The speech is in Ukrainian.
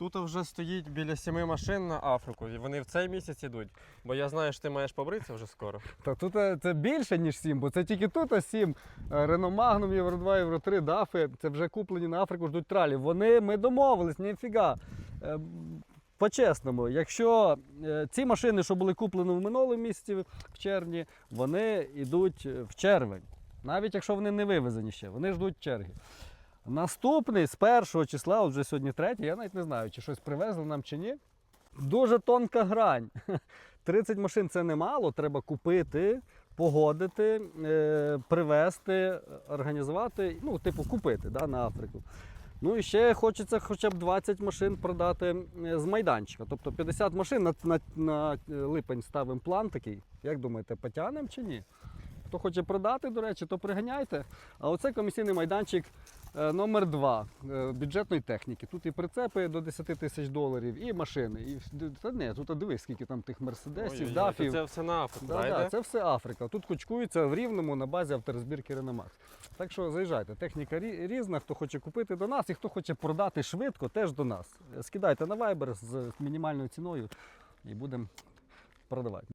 Тут вже стоїть біля сіми машин на Африку, і вони в цей місяць ідуть. Бо я знаю, що ти маєш побритися вже скоро. Та тут е, це більше, ніж 7, бо це тільки тут а 7. Renault Magnum, Євро 2, Євро 3, дафи. Це вже куплені на Африку, ждуть тралі. Вони, ми домовились, ніфіга. Е, По-чесному, якщо е, ці машини, що були куплені в минулому місяці в червні, вони йдуть в червень. Навіть якщо вони не вивезені ще, вони ждуть черги. Наступний з першого числа, от вже сьогодні третє, я навіть не знаю, чи щось привезли нам чи ні. Дуже тонка грань. 30 машин це немало, треба купити, погодити, е, привезти, організувати, ну, типу, купити да, на Африку. Ну і ще хочеться хоча б 20 машин продати е, з майданчика. Тобто 50 машин на, на, на липень ставимо план такий. Як думаєте, потягнемо чи ні? Хто хоче продати, до речі, то приганяйте. А оце комісійний майданчик номер 2 бюджетної техніки. Тут і прицепи до 10 тисяч доларів, і машини. І, та ні, тут дивись, скільки там тих мерседесів, Ой-ой-ой, дафів. Це все на Африку, Да, да, це все Африка. Тут кучкується в рівному на базі авторозбірки Реномакс. Так що заїжджайте. Техніка різна. Хто хоче купити до нас і хто хоче продати швидко, теж до нас. Скидайте на Viber з мінімальною ціною і будемо продавати.